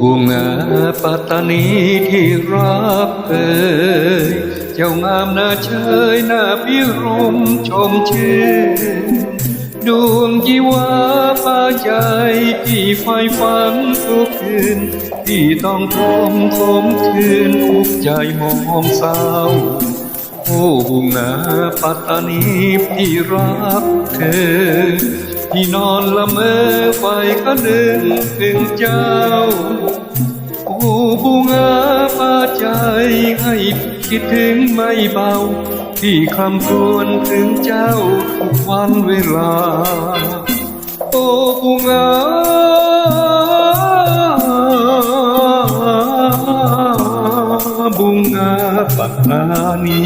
บุวงาปัตตานีที่รับเอยเจ้างามนาเชยหน้าพิรมชมเชยดวงจีวาปาใจที่ไฟฝังทุกคืนที่ต้องทมคมคืนทุกใจมองสาวโอ้บุงาปัตตานีที่รับเธอ ที่นอนละเมอไฟก็นึงถึงเจ้าโอ้บุงาปาใจให้คิดถึงไม่เบา ที่คำควญถึงเจ้าทุกวันเวลา โอ้บุงาบุงาปัตตานี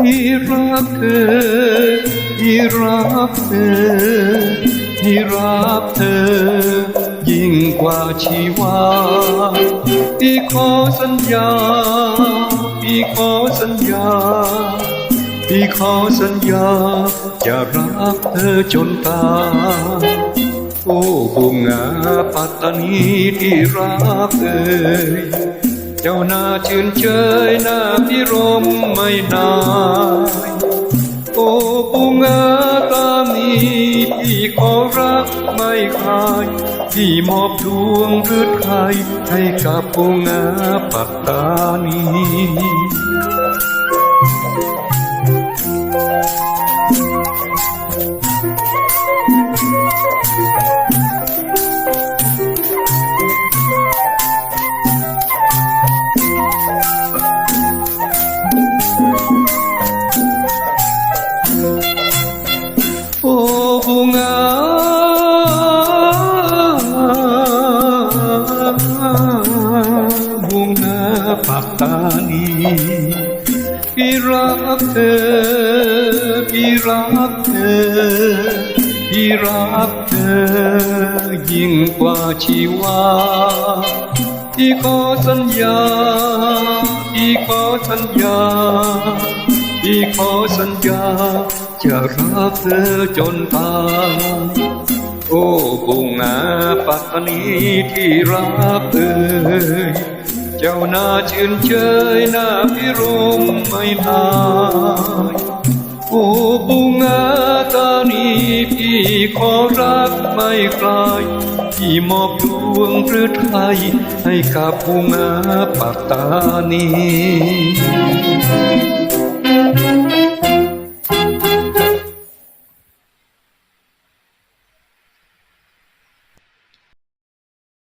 ที่รักเธอ ที่รักเธอที่รักเธอ ยิ่งกว่าชีวาพี่ขอสัญญาพี่ขอสัญญาพี่ขอสัญญา จะรักเธอจนตายโอ้บุงงาปัตตานีที่รักเอ่ยเจ้าหน้าชื่นเชยหน้าพิรมไม่นาย โอ้บุงงาตานีที่ขอรักไม่คลายที่มอบดวงฤทัยให้กับปุงงาปัตตานี พี่รักเธอยิ่งกว่าชีวาที่ขอสัญญาที่ขอสัญญาที่ขอสัญญา จะรักเธอจนตายโอ้บุงงาปัตตานีที่รักเอ่ยเจ้าหน้าชื่นเชยหน้าพิรมไม่นายโอ้บุงงาตานีพี่ขอรักไม่คลายที่มอบดวงพฤทัยให้กับบุงงาปัตตานี